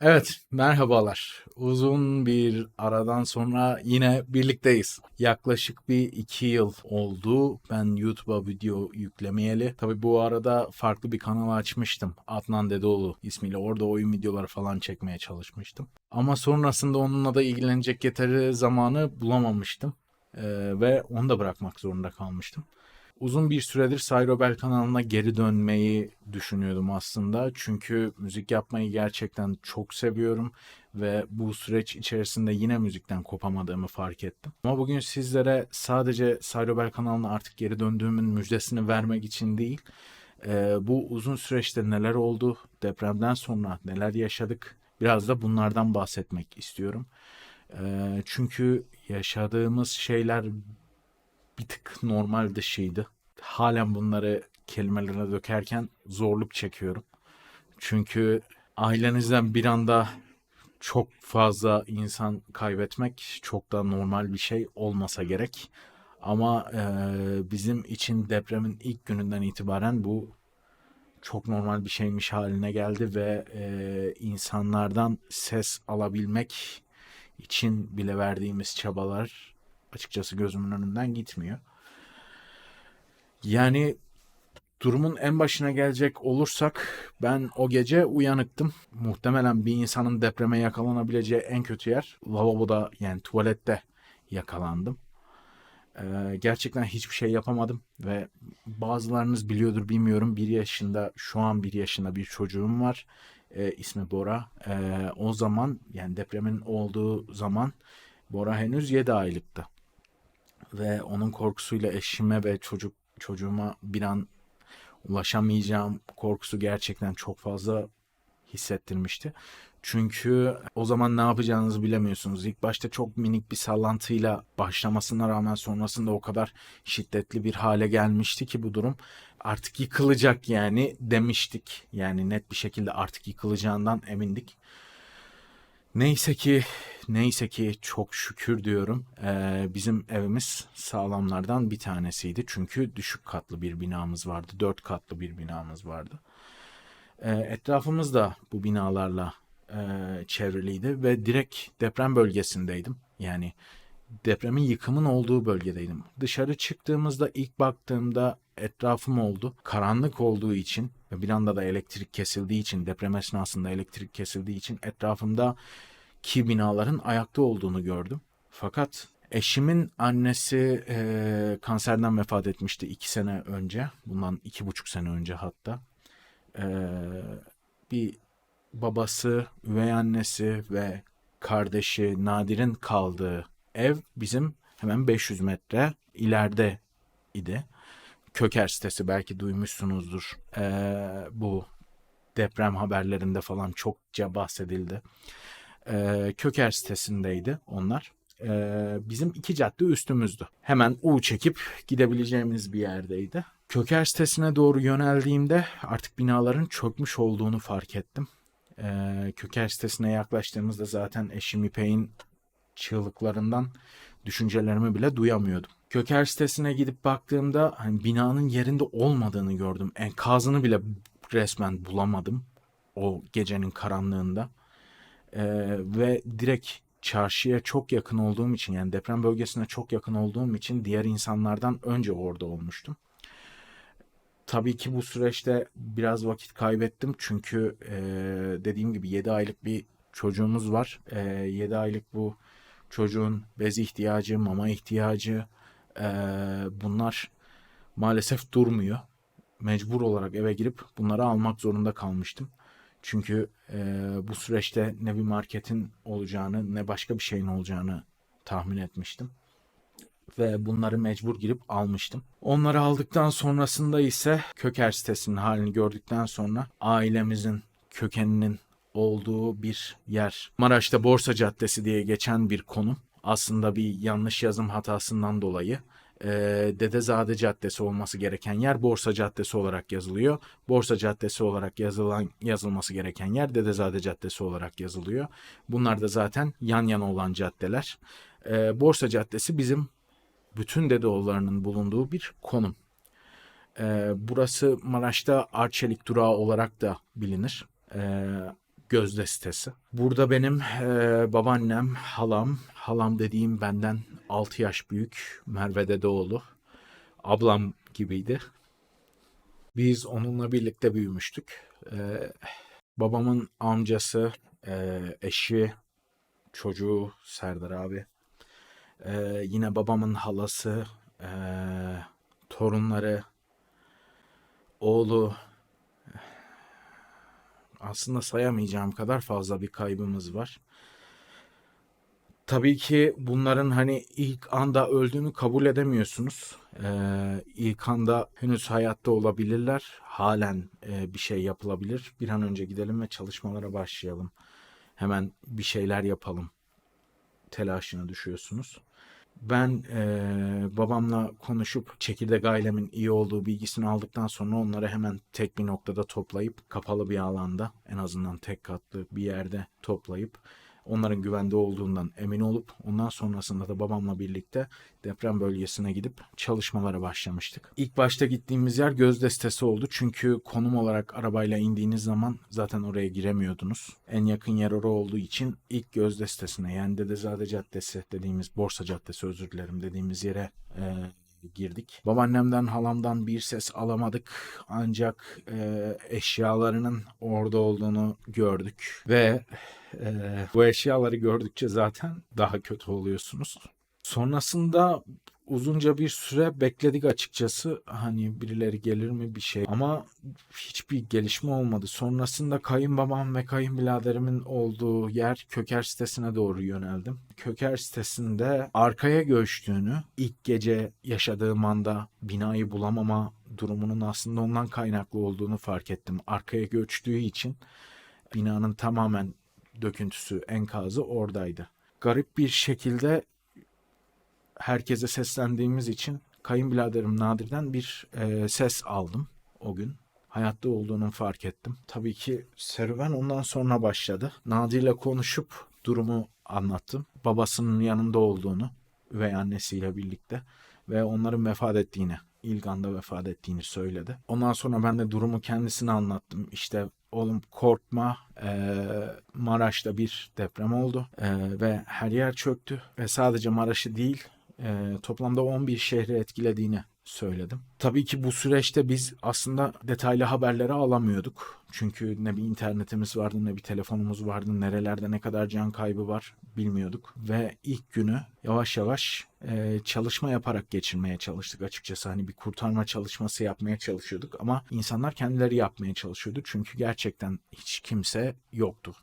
Evet, merhabalar. Uzun bir aradan sonra yine birlikteyiz. Yaklaşık bir iki yıl oldu ben YouTube'a video yüklemeyeli. Tabi bu arada farklı bir kanal açmıştım. Adnan Dedeoğlu ismiyle. Orada oyun videoları falan çekmeye çalışmıştım. Ama sonrasında onunla da ilgilenecek yeteri zamanı bulamamıştım. Ee, ve onu da bırakmak zorunda kalmıştım. Uzun bir süredir Sayrobel kanalına geri dönmeyi düşünüyordum aslında. Çünkü müzik yapmayı gerçekten çok seviyorum ve bu süreç içerisinde yine müzikten kopamadığımı fark ettim. Ama bugün sizlere sadece Sayrobel kanalına artık geri döndüğümün müjdesini vermek için değil, e, bu uzun süreçte neler oldu, depremden sonra neler yaşadık, biraz da bunlardan bahsetmek istiyorum. E, çünkü yaşadığımız şeyler bir tık normal dışıydı. Halen bunları kelimelere dökerken zorluk çekiyorum. Çünkü ailenizden bir anda çok fazla insan kaybetmek çok da normal bir şey olmasa gerek. Ama e, bizim için depremin ilk gününden itibaren bu çok normal bir şeymiş haline geldi ve e, insanlardan ses alabilmek için bile verdiğimiz çabalar açıkçası gözümün önünden gitmiyor. Yani durumun en başına gelecek olursak ben o gece uyanıktım. Muhtemelen bir insanın depreme yakalanabileceği en kötü yer lavaboda yani tuvalette yakalandım. Ee, gerçekten hiçbir şey yapamadım ve bazılarınız biliyordur bilmiyorum bir yaşında şu an bir yaşında bir çocuğum var. Ee, ismi Bora. Ee, o zaman yani depremin olduğu zaman Bora henüz 7 aylıktı ve onun korkusuyla eşime ve çocuk çocuğuma bir an ulaşamayacağım korkusu gerçekten çok fazla hissettirmişti. Çünkü o zaman ne yapacağınızı bilemiyorsunuz. İlk başta çok minik bir sallantıyla başlamasına rağmen sonrasında o kadar şiddetli bir hale gelmişti ki bu durum artık yıkılacak yani demiştik. Yani net bir şekilde artık yıkılacağından emindik. Neyse ki neyse ki çok şükür diyorum. Ee, bizim evimiz sağlamlardan bir tanesiydi. Çünkü düşük katlı bir binamız vardı. Dört katlı bir binamız vardı. Ee, etrafımız da bu binalarla e, çevriliydi ve direkt deprem bölgesindeydim. Yani depremin yıkımın olduğu bölgedeydim. Dışarı çıktığımızda ilk baktığımda etrafım oldu. Karanlık olduğu için ve bir anda da elektrik kesildiği için deprem esnasında elektrik kesildiği için etrafımda ki binaların ayakta olduğunu gördüm. Fakat eşimin annesi e, kanserden vefat etmişti iki sene önce. Bundan iki buçuk sene önce hatta. E, bir babası, üvey annesi ve kardeşi Nadir'in kaldığı ev bizim hemen 500 metre ileride idi. Köker sitesi belki duymuşsunuzdur. Ee, bu deprem haberlerinde falan çokça bahsedildi. Ee, Köker sitesindeydi onlar. Ee, bizim iki cadde üstümüzdü. Hemen U çekip gidebileceğimiz bir yerdeydi. Köker sitesine doğru yöneldiğimde artık binaların çökmüş olduğunu fark ettim. Ee, Köker sitesine yaklaştığımızda zaten eşim İpek'in çığlıklarından düşüncelerimi bile duyamıyordum. Köker sitesine gidip baktığımda hani binanın yerinde olmadığını gördüm. Enkazını bile resmen bulamadım o gecenin karanlığında. Ee, ve direkt çarşıya çok yakın olduğum için yani deprem bölgesine çok yakın olduğum için diğer insanlardan önce orada olmuştum. Tabii ki bu süreçte biraz vakit kaybettim çünkü e, dediğim gibi 7 aylık bir çocuğumuz var. E, 7 aylık bu çocuğun bez ihtiyacı, mama ihtiyacı e, bunlar maalesef durmuyor. Mecbur olarak eve girip bunları almak zorunda kalmıştım. Çünkü e, bu süreçte ne bir marketin olacağını ne başka bir şeyin olacağını tahmin etmiştim. Ve bunları mecbur girip almıştım. Onları aldıktan sonrasında ise Köker sitesinin halini gördükten sonra ailemizin kökeninin olduğu bir yer. Maraş'ta Borsa Caddesi diye geçen bir konum. Aslında bir yanlış yazım hatasından dolayı e, Dedezade Caddesi olması gereken yer Borsa Caddesi olarak yazılıyor. Borsa Caddesi olarak yazılan yazılması gereken yer Dedezade Caddesi olarak yazılıyor. Bunlar da zaten yan yana olan caddeler. E, Borsa Caddesi bizim bütün Dedeoğullarının bulunduğu bir konum. E, burası Maraş'ta Arçelik durağı olarak da bilinir. E, Gözde sitesi. Burada benim e, babaannem, halam, halam dediğim benden 6 yaş büyük Merve Dedeoğlu. Ablam gibiydi. Biz onunla birlikte büyümüştük. E, babamın amcası, e, eşi, çocuğu Serdar abi. E, yine babamın halası, e, torunları, oğlu, aslında sayamayacağım kadar fazla bir kaybımız var. Tabii ki bunların hani ilk anda öldüğünü kabul edemiyorsunuz. Ee, ilk anda henüz hayatta olabilirler. Halen e, bir şey yapılabilir. Bir an önce gidelim ve çalışmalara başlayalım. Hemen bir şeyler yapalım. Telaşına düşüyorsunuz. Ben eee, babamla konuşup çekirdek ailemin iyi olduğu bilgisini aldıktan sonra onları hemen tek bir noktada toplayıp kapalı bir alanda en azından tek katlı bir yerde toplayıp onların güvende olduğundan emin olup ondan sonrasında da babamla birlikte deprem bölgesine gidip çalışmalara başlamıştık. İlk başta gittiğimiz yer Gözde sitesi oldu çünkü konum olarak arabayla indiğiniz zaman zaten oraya giremiyordunuz. En yakın yer orası olduğu için ilk Gözde sitesine yani Dedezade Caddesi dediğimiz Borsa Caddesi özür dilerim dediğimiz yere e, girdik. Babaannemden halamdan bir ses alamadık ancak e, eşyalarının orada olduğunu gördük ve e, bu eşyaları gördükçe zaten daha kötü oluyorsunuz. Sonrasında uzunca bir süre bekledik açıkçası. Hani birileri gelir mi bir şey ama hiçbir gelişme olmadı. Sonrasında kayınbabam ve kayınbiraderimin olduğu yer Köker sitesine doğru yöneldim. Köker sitesinde arkaya göçtüğünü, ilk gece yaşadığım anda binayı bulamama durumunun aslında ondan kaynaklı olduğunu fark ettim. Arkaya göçtüğü için binanın tamamen döküntüsü, enkazı oradaydı. Garip bir şekilde herkese seslendiğimiz için kayınbiraderim Nadir'den bir e, ses aldım o gün. Hayatta olduğunu fark ettim. Tabii ki serüven ondan sonra başladı. Nadir'le konuşup durumu anlattım. Babasının yanında olduğunu, üvey annesiyle birlikte ve onların vefat ettiğini, ilk anda vefat ettiğini söyledi. Ondan sonra ben de durumu kendisine anlattım. İşte oğlum korkma eee, Maraş'ta bir deprem oldu eee, ve her yer çöktü ve sadece Maraş'ı değil eee, toplamda 11 şehri etkilediğini söyledim. Tabii ki bu süreçte biz aslında detaylı haberleri alamıyorduk. Çünkü ne bir internetimiz vardı ne bir telefonumuz vardı. Nerelerde ne kadar can kaybı var bilmiyorduk. Ve ilk günü yavaş yavaş e, çalışma yaparak geçirmeye çalıştık açıkçası. Hani bir kurtarma çalışması yapmaya çalışıyorduk ama insanlar kendileri yapmaya çalışıyordu. Çünkü gerçekten hiç kimse yoktu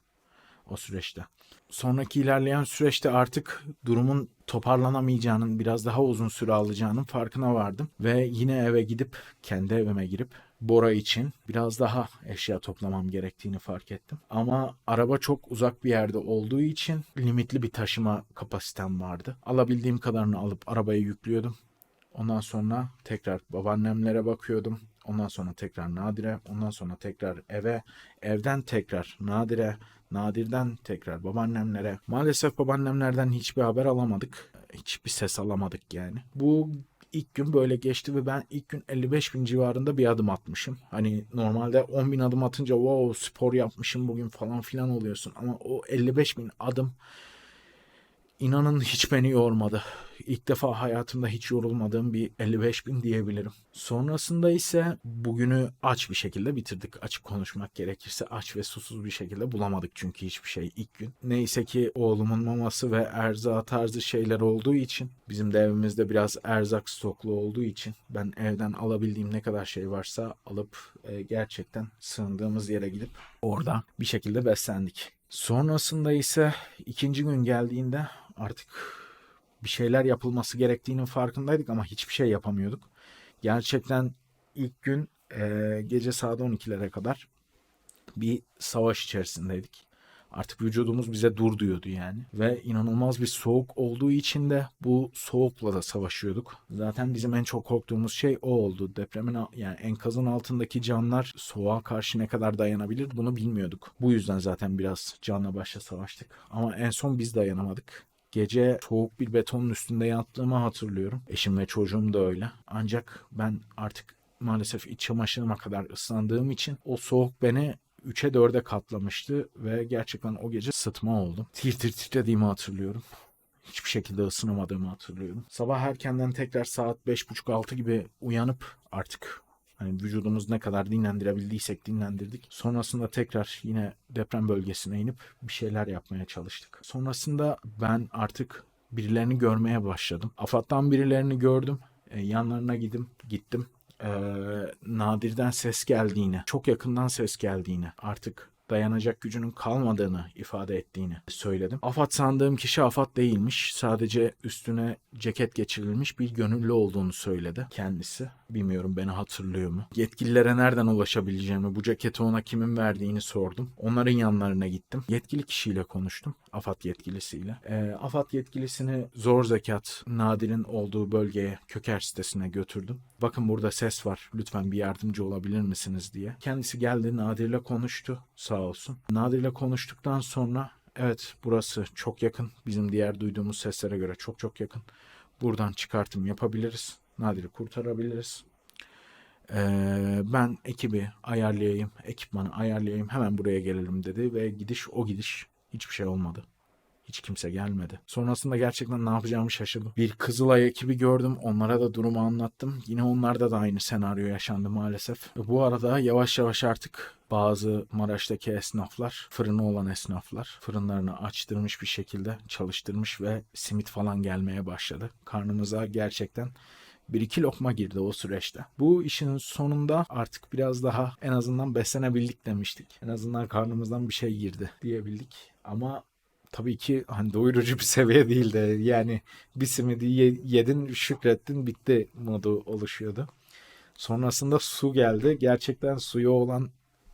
o süreçte. Sonraki ilerleyen süreçte artık durumun toparlanamayacağının, biraz daha uzun süre alacağının farkına vardım. Ve yine eve gidip, kendi evime girip Bora için biraz daha eşya toplamam gerektiğini fark ettim. Ama araba çok uzak bir yerde olduğu için limitli bir taşıma kapasitem vardı. Alabildiğim kadarını alıp arabaya yüklüyordum. Ondan sonra tekrar babaannemlere bakıyordum. Ondan sonra tekrar Nadir'e, ondan sonra tekrar eve, evden tekrar Nadir'e, Nadir'den tekrar babaannemlere. Maalesef babaannemlerden hiçbir haber alamadık. Hiçbir ses alamadık yani. Bu ilk gün böyle geçti ve ben ilk gün 55 bin civarında bir adım atmışım. Hani normalde 10 bin adım atınca wow spor yapmışım bugün falan filan oluyorsun. Ama o 55 bin adım İnanın hiç beni yormadı. İlk defa hayatımda hiç yorulmadığım bir 55 bin diyebilirim. Sonrasında ise bugünü aç bir şekilde bitirdik. Açık konuşmak gerekirse aç ve susuz bir şekilde bulamadık çünkü hiçbir şey ilk gün. Neyse ki oğlumun maması ve erzak tarzı şeyler olduğu için bizim de evimizde biraz erzak stoklu olduğu için ben evden alabildiğim ne kadar şey varsa alıp e, gerçekten sığındığımız yere gidip orada bir şekilde beslendik. Sonrasında ise ikinci gün geldiğinde artık bir şeyler yapılması gerektiğinin farkındaydık ama hiçbir şey yapamıyorduk. Gerçekten ilk gün e, gece saat 12'lere kadar bir savaş içerisindeydik. Artık vücudumuz bize dur diyordu yani. Ve inanılmaz bir soğuk olduğu için de bu soğukla da savaşıyorduk. Zaten bizim en çok korktuğumuz şey o oldu. Depremin yani enkazın altındaki canlar soğuğa karşı ne kadar dayanabilir bunu bilmiyorduk. Bu yüzden zaten biraz canla başla savaştık. Ama en son biz dayanamadık. Gece soğuk bir betonun üstünde yattığımı hatırlıyorum. Eşim ve çocuğum da öyle. Ancak ben artık maalesef iç çamaşırıma kadar ıslandığım için o soğuk beni 3'e 4'e katlamıştı ve gerçekten o gece sıtma oldum. Tir tir titrediğimi hatırlıyorum. Hiçbir şekilde ısınamadığımı hatırlıyorum. Sabah erkenden tekrar saat 5.30-6 gibi uyanıp artık hani vücudumuz ne kadar dinlendirebildiysek dinlendirdik. Sonrasında tekrar yine deprem bölgesine inip bir şeyler yapmaya çalıştık. Sonrasında ben artık birilerini görmeye başladım. AFAD'dan birilerini gördüm. E, yanlarına gidim, gittim. E, nadirden ses geldiğini, çok yakından ses geldiğini, artık dayanacak gücünün kalmadığını ifade ettiğini söyledim. Afat sandığım kişi Afat değilmiş. Sadece üstüne ceket geçirilmiş bir gönüllü olduğunu söyledi kendisi. Bilmiyorum beni hatırlıyor mu? Yetkililere nereden ulaşabileceğimi, bu ceketi ona kimin verdiğini sordum. Onların yanlarına gittim. Yetkili kişiyle konuştum. AFAD yetkilisiyle. E, AFAD yetkilisini zor zekat Nadir'in olduğu bölgeye Köker sitesine götürdüm. Bakın burada ses var. Lütfen bir yardımcı olabilir misiniz diye. Kendisi geldi Nadir'le konuştu sağ olsun. Nadir'le konuştuktan sonra evet burası çok yakın. Bizim diğer duyduğumuz seslere göre çok çok yakın. Buradan çıkartım yapabiliriz. Nadir'i kurtarabiliriz. Ee, ben ekibi ayarlayayım, ekipmanı ayarlayayım, hemen buraya gelelim dedi ve gidiş o gidiş hiçbir şey olmadı. Hiç kimse gelmedi. Sonrasında gerçekten ne yapacağımı şaşırdım. Bir Kızılay ekibi gördüm. Onlara da durumu anlattım. Yine onlarda da aynı senaryo yaşandı maalesef. Bu arada yavaş yavaş artık bazı Maraş'taki esnaflar, fırını olan esnaflar fırınlarını açtırmış bir şekilde çalıştırmış ve simit falan gelmeye başladı. Karnımıza gerçekten bir iki lokma girdi o süreçte. Bu işin sonunda artık biraz daha en azından beslenebildik demiştik. En azından karnımızdan bir şey girdi diyebildik. Ama tabii ki hani doyurucu bir seviye değildi. Yani bir simidi ye- yedin, şükrettin, bitti modu oluşuyordu. Sonrasında su geldi. Gerçekten suya olan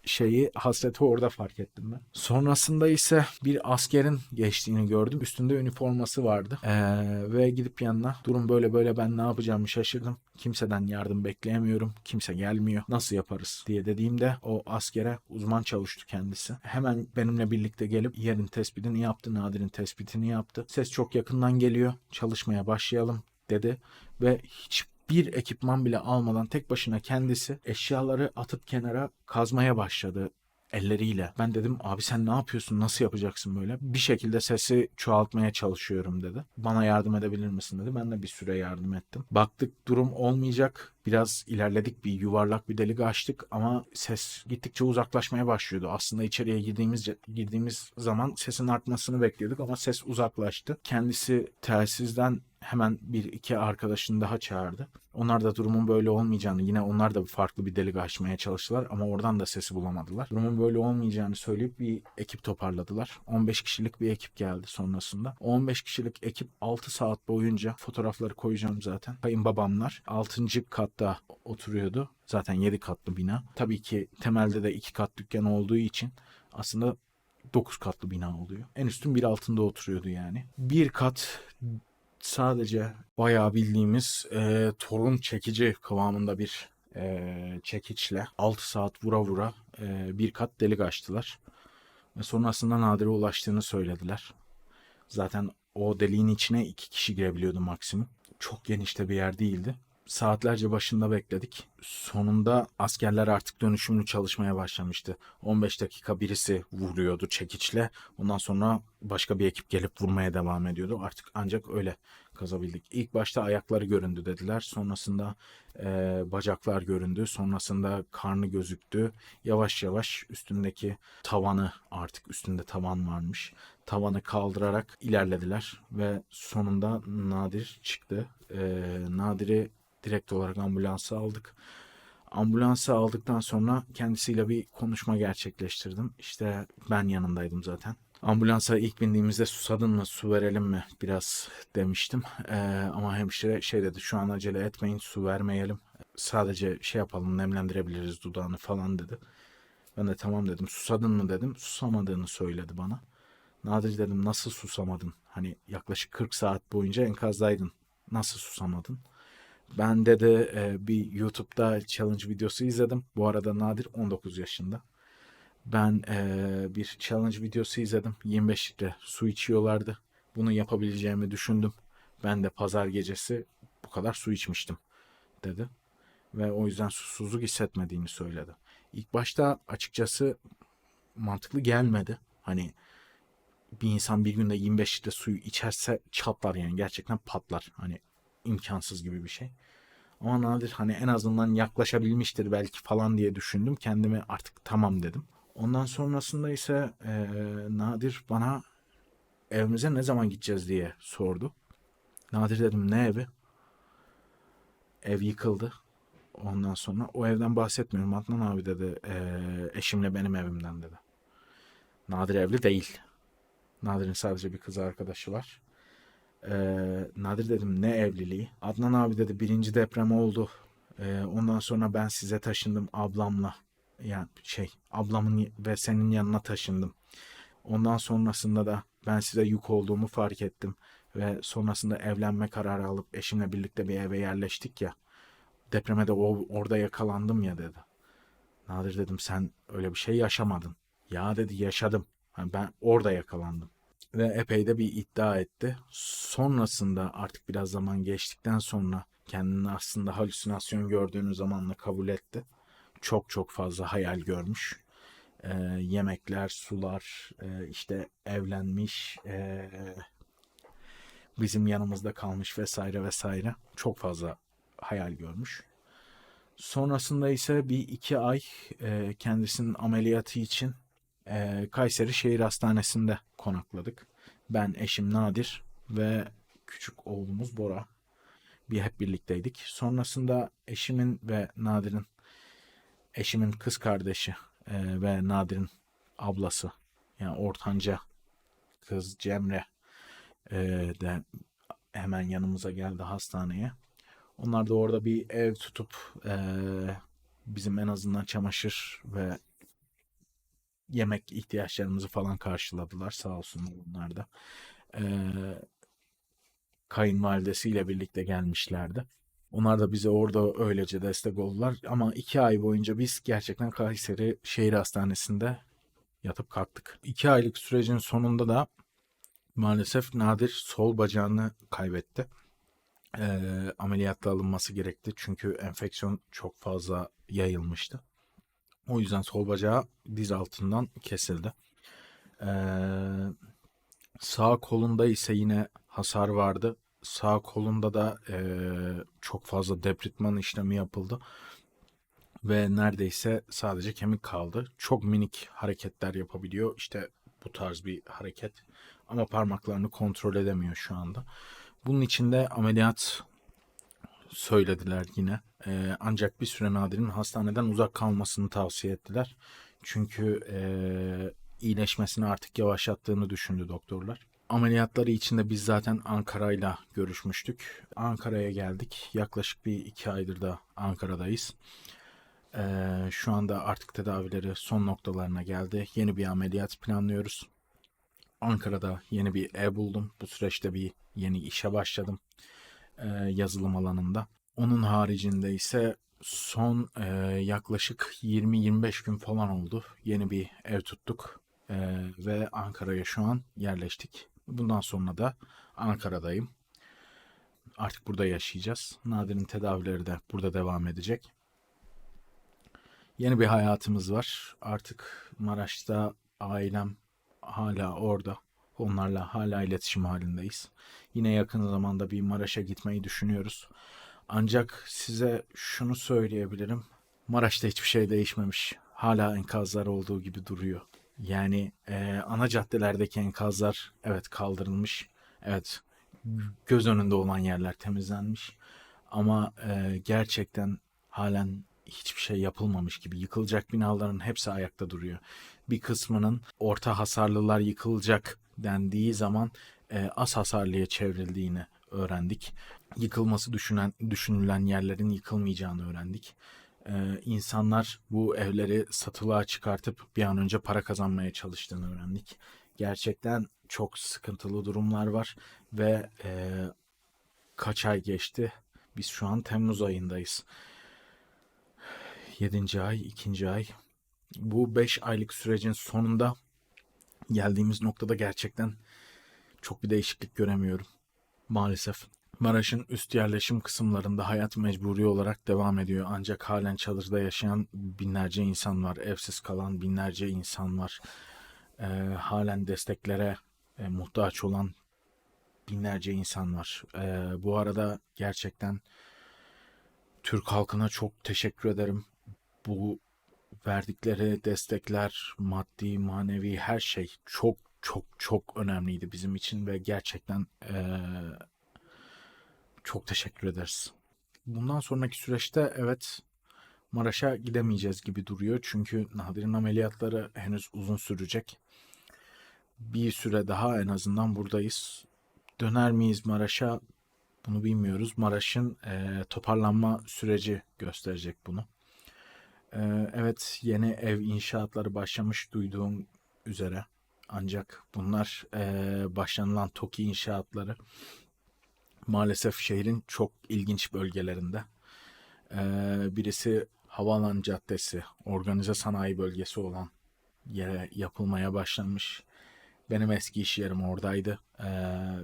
şeyi hasreti orada fark ettim ben. Sonrasında ise bir askerin geçtiğini gördüm. Üstünde üniforması vardı. Ee, ve gidip yanına durum böyle böyle ben ne yapacağımı şaşırdım. Kimseden yardım bekleyemiyorum. Kimse gelmiyor. Nasıl yaparız diye dediğimde o askere uzman çavuştu kendisi. Hemen benimle birlikte gelip yerin tespitini yaptı. Nadir'in tespitini yaptı. Ses çok yakından geliyor. Çalışmaya başlayalım dedi. Ve hiç bir ekipman bile almadan tek başına kendisi eşyaları atıp kenara kazmaya başladı elleriyle. Ben dedim abi sen ne yapıyorsun nasıl yapacaksın böyle? Bir şekilde sesi çoğaltmaya çalışıyorum dedi. Bana yardım edebilir misin dedi. Ben de bir süre yardım ettim. Baktık durum olmayacak. Biraz ilerledik bir yuvarlak bir delik açtık ama ses gittikçe uzaklaşmaya başlıyordu. Aslında içeriye girdiğimiz girdiğimiz zaman sesin artmasını bekliyorduk ama ses uzaklaştı. Kendisi telsizden hemen bir iki arkadaşını daha çağırdı. Onlar da durumun böyle olmayacağını yine onlar da farklı bir delik açmaya çalıştılar ama oradan da sesi bulamadılar. Durumun böyle olmayacağını söyleyip bir ekip toparladılar. 15 kişilik bir ekip geldi sonrasında. O 15 kişilik ekip 6 saat boyunca fotoğrafları koyacağım zaten. Kayınbabamlar 6. katta oturuyordu. Zaten 7 katlı bina. Tabii ki temelde de 2 kat dükkan olduğu için aslında 9 katlı bina oluyor. En üstün bir altında oturuyordu yani. Bir kat sadece bayağı bildiğimiz e, torun çekici kıvamında bir e, çekiçle 6 saat vura vura e, bir kat delik açtılar. Ve sonrasında Nadir'e ulaştığını söylediler. Zaten o deliğin içine iki kişi girebiliyordu maksimum. Çok genişte bir yer değildi. Saatlerce başında bekledik. Sonunda askerler artık dönüşümlü çalışmaya başlamıştı. 15 dakika birisi vuruyordu çekiçle. Ondan sonra başka bir ekip gelip vurmaya devam ediyordu. Artık ancak öyle kazabildik. İlk başta ayakları göründü dediler. Sonrasında e, bacaklar göründü. Sonrasında karnı gözüktü. Yavaş yavaş üstündeki tavanı artık üstünde tavan varmış. Tavanı kaldırarak ilerlediler ve sonunda Nadir çıktı. E, Nadir'i direkt olarak ambulansa aldık. Ambulansa aldıktan sonra kendisiyle bir konuşma gerçekleştirdim. İşte ben yanındaydım zaten. Ambulansa ilk bindiğimizde susadın mı su verelim mi biraz demiştim. Ee, ama hemşire şey dedi şu an acele etmeyin su vermeyelim. Sadece şey yapalım nemlendirebiliriz dudağını falan dedi. Ben de tamam dedim susadın mı dedim. Susamadığını söyledi bana. Nadir dedim nasıl susamadın? Hani yaklaşık 40 saat boyunca enkazdaydın. Nasıl susamadın? Ben dedi e, bir YouTube'da challenge videosu izledim. Bu arada Nadir 19 yaşında. Ben e, bir challenge videosu izledim. 25 litre su içiyorlardı. Bunu yapabileceğimi düşündüm. Ben de pazar gecesi bu kadar su içmiştim dedi. Ve o yüzden susuzluk hissetmediğini söyledi. İlk başta açıkçası mantıklı gelmedi. Hani bir insan bir günde 25 litre suyu içerse çatlar yani gerçekten patlar. Hani imkansız gibi bir şey. Ama Nadir hani en azından yaklaşabilmiştir belki falan diye düşündüm. Kendime artık tamam dedim. Ondan sonrasında ise eee, Nadir bana evimize ne zaman gideceğiz diye sordu. Nadir dedim ne evi? Ev yıkıldı. Ondan sonra o evden bahsetmiyorum. Adnan abi dedi eee, eşimle benim evimden dedi. Nadir evli değil. Nadir'in sadece bir kız arkadaşı var. Ee, Nadir dedim ne evliliği? Adnan abi dedi birinci deprem oldu. Ee, ondan sonra ben size taşındım ablamla. Yani şey ablamın ve senin yanına taşındım. Ondan sonrasında da ben size yük olduğumu fark ettim. Ve sonrasında evlenme kararı alıp eşimle birlikte bir eve yerleştik ya. Depreme de o, orada yakalandım ya dedi. Nadir dedim sen öyle bir şey yaşamadın. Ya dedi yaşadım. Yani ben orada yakalandım. Ve epey de bir iddia etti. Sonrasında artık biraz zaman geçtikten sonra kendini aslında halüsinasyon gördüğünü zamanla kabul etti. Çok çok fazla hayal görmüş. Ee, yemekler, sular, e, işte evlenmiş, e, bizim yanımızda kalmış vesaire vesaire. Çok fazla hayal görmüş. Sonrasında ise bir iki ay e, kendisinin ameliyatı için e, Kayseri Şehir Hastanesi'nde konakladık. Ben, eşim Nadir ve küçük oğlumuz Bora. Bir hep birlikteydik. Sonrasında eşimin ve Nadir'in eşimin kız kardeşi e, ve Nadir'in ablası yani ortanca kız Cemre e, de hemen yanımıza geldi hastaneye. Onlar da orada bir ev tutup e, bizim en azından çamaşır ve yemek ihtiyaçlarımızı falan karşıladılar sağ olsunlar onlar da. Ee, kayınvalidesiyle birlikte gelmişlerdi. Onlar da bize orada öylece destek oldular. Ama iki ay boyunca biz gerçekten Kayseri Şehir Hastanesi'nde yatıp kalktık. İki aylık sürecin sonunda da maalesef Nadir sol bacağını kaybetti. Ee, ameliyatta alınması gerekti çünkü enfeksiyon çok fazla yayılmıştı. O yüzden sol bacağı diz altından kesildi. Ee, sağ kolunda ise yine hasar vardı. Sağ kolunda da ee, çok fazla debritman işlemi yapıldı. Ve neredeyse sadece kemik kaldı. Çok minik hareketler yapabiliyor. İşte bu tarz bir hareket. Ama parmaklarını kontrol edemiyor şu anda. Bunun için de ameliyat söylediler yine. Ee, ancak bir süre Nadir'in hastaneden uzak kalmasını tavsiye ettiler. Çünkü ee, iyileşmesini artık yavaşlattığını düşündü doktorlar. Ameliyatları için de biz zaten Ankara'yla görüşmüştük. Ankara'ya geldik. Yaklaşık bir iki aydır da Ankara'dayız. Ee, şu anda artık tedavileri son noktalarına geldi. Yeni bir ameliyat planlıyoruz. Ankara'da yeni bir ev buldum. Bu süreçte bir yeni işe başladım e, yazılım alanında. Onun haricinde ise son e, yaklaşık 20-25 gün falan oldu. Yeni bir ev tuttuk E, ve Ankara'ya şu an yerleştik. Bundan sonra da Ankara'dayım. Artık burada yaşayacağız. Nadir'in tedavileri de burada devam edecek. Yeni bir hayatımız var. Artık Maraş'ta ailem hala orada. Onlarla hala iletişim halindeyiz. Yine yakın zamanda bir Maraş'a gitmeyi düşünüyoruz. Ancak size şunu söyleyebilirim. Maraş'ta hiçbir şey değişmemiş. Hala enkazlar olduğu gibi duruyor. Yani e, ana caddelerdeki enkazlar evet kaldırılmış. Evet göz önünde olan yerler temizlenmiş. Ama e, gerçekten halen hiçbir şey yapılmamış gibi yıkılacak binaların hepsi ayakta duruyor. Bir kısmının orta hasarlılar yıkılacak dendiği zaman e, az hasarlıya çevrildiğini öğrendik. Yıkılması düşünen, düşünülen yerlerin yıkılmayacağını öğrendik. E, insanlar bu evleri satılığa çıkartıp bir an önce para kazanmaya çalıştığını öğrendik. Gerçekten çok sıkıntılı durumlar var ve e, kaç ay geçti? Biz şu an Temmuz ayındayız. 7. ay, 2. ay. Bu 5 aylık sürecin sonunda geldiğimiz noktada gerçekten çok bir değişiklik göremiyorum. Maalesef. Maraş'ın üst yerleşim kısımlarında hayat mecburi olarak devam ediyor. Ancak halen çadırda yaşayan binlerce insan var. Evsiz kalan binlerce insan var. Ee, halen desteklere e, muhtaç olan binlerce insan var. Ee, bu arada gerçekten Türk halkına çok teşekkür ederim. Bu verdikleri destekler, maddi, manevi her şey çok çok çok önemliydi bizim için ve gerçekten eee, çok teşekkür ederiz. Bundan sonraki süreçte evet Maraş'a gidemeyeceğiz gibi duruyor. Çünkü Nadir'in ameliyatları henüz uzun sürecek. Bir süre daha en azından buradayız. Döner miyiz Maraş'a? Bunu bilmiyoruz. Maraş'ın eee, toparlanma süreci gösterecek bunu. Evet yeni ev inşaatları başlamış duyduğum üzere. Ancak bunlar başlanılan TOKİ inşaatları maalesef şehrin çok ilginç bölgelerinde. Birisi Havaalanı Caddesi, organize sanayi bölgesi olan yere yapılmaya başlanmış. Benim eski iş yerim oradaydı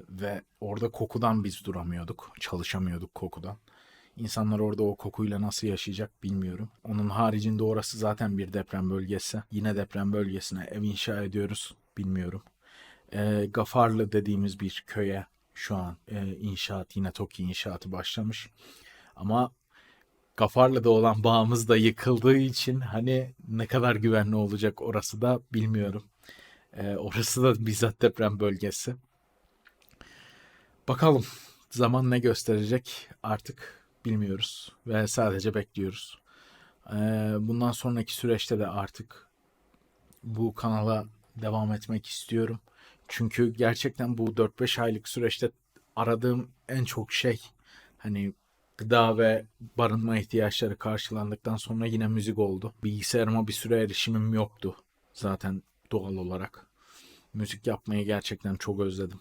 ve orada kokudan biz duramıyorduk, çalışamıyorduk kokudan. İnsanlar orada o kokuyla nasıl yaşayacak bilmiyorum. Onun haricinde orası zaten bir deprem bölgesi. Yine deprem bölgesine ev inşa ediyoruz. Bilmiyorum. Ee, Gafarlı dediğimiz bir köye şu an e, inşaat yine TOKİ inşaatı başlamış. Ama Gafarlı'da olan bağımız da yıkıldığı için hani ne kadar güvenli olacak orası da bilmiyorum. Ee, orası da bizzat deprem bölgesi. Bakalım zaman ne gösterecek artık bilmiyoruz ve sadece bekliyoruz. Ee, bundan sonraki süreçte de artık bu kanala devam etmek istiyorum. Çünkü gerçekten bu 4-5 aylık süreçte aradığım en çok şey hani gıda ve barınma ihtiyaçları karşılandıktan sonra yine müzik oldu. Bilgisayarıma bir süre erişimim yoktu zaten doğal olarak. Müzik yapmayı gerçekten çok özledim.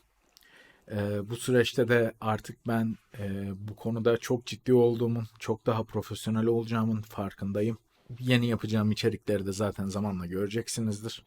Ee, bu süreçte de artık ben e, bu konuda çok ciddi olduğumun, çok daha profesyonel olacağımın farkındayım. Yeni yapacağım içerikleri de zaten zamanla göreceksinizdir.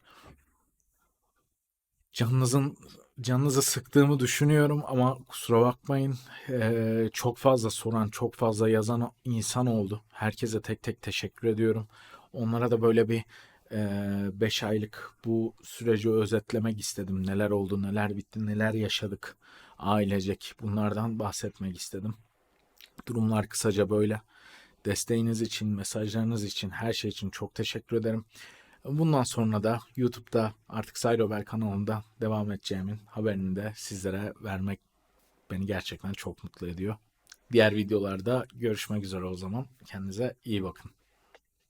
Canınızın canınızı sıktığımı düşünüyorum ama kusura bakmayın. Ee, çok fazla soran, çok fazla yazan insan oldu. Herkese tek tek teşekkür ediyorum. Onlara da böyle bir 5 aylık bu süreci özetlemek istedim. Neler oldu, neler bitti, neler yaşadık ailecek. Bunlardan bahsetmek istedim. Durumlar kısaca böyle. Desteğiniz için, mesajlarınız için, her şey için çok teşekkür ederim. Bundan sonra da YouTube'da artık Sayrobel kanalında devam edeceğimin haberini de sizlere vermek beni gerçekten çok mutlu ediyor. Diğer videolarda görüşmek üzere o zaman. Kendinize iyi bakın.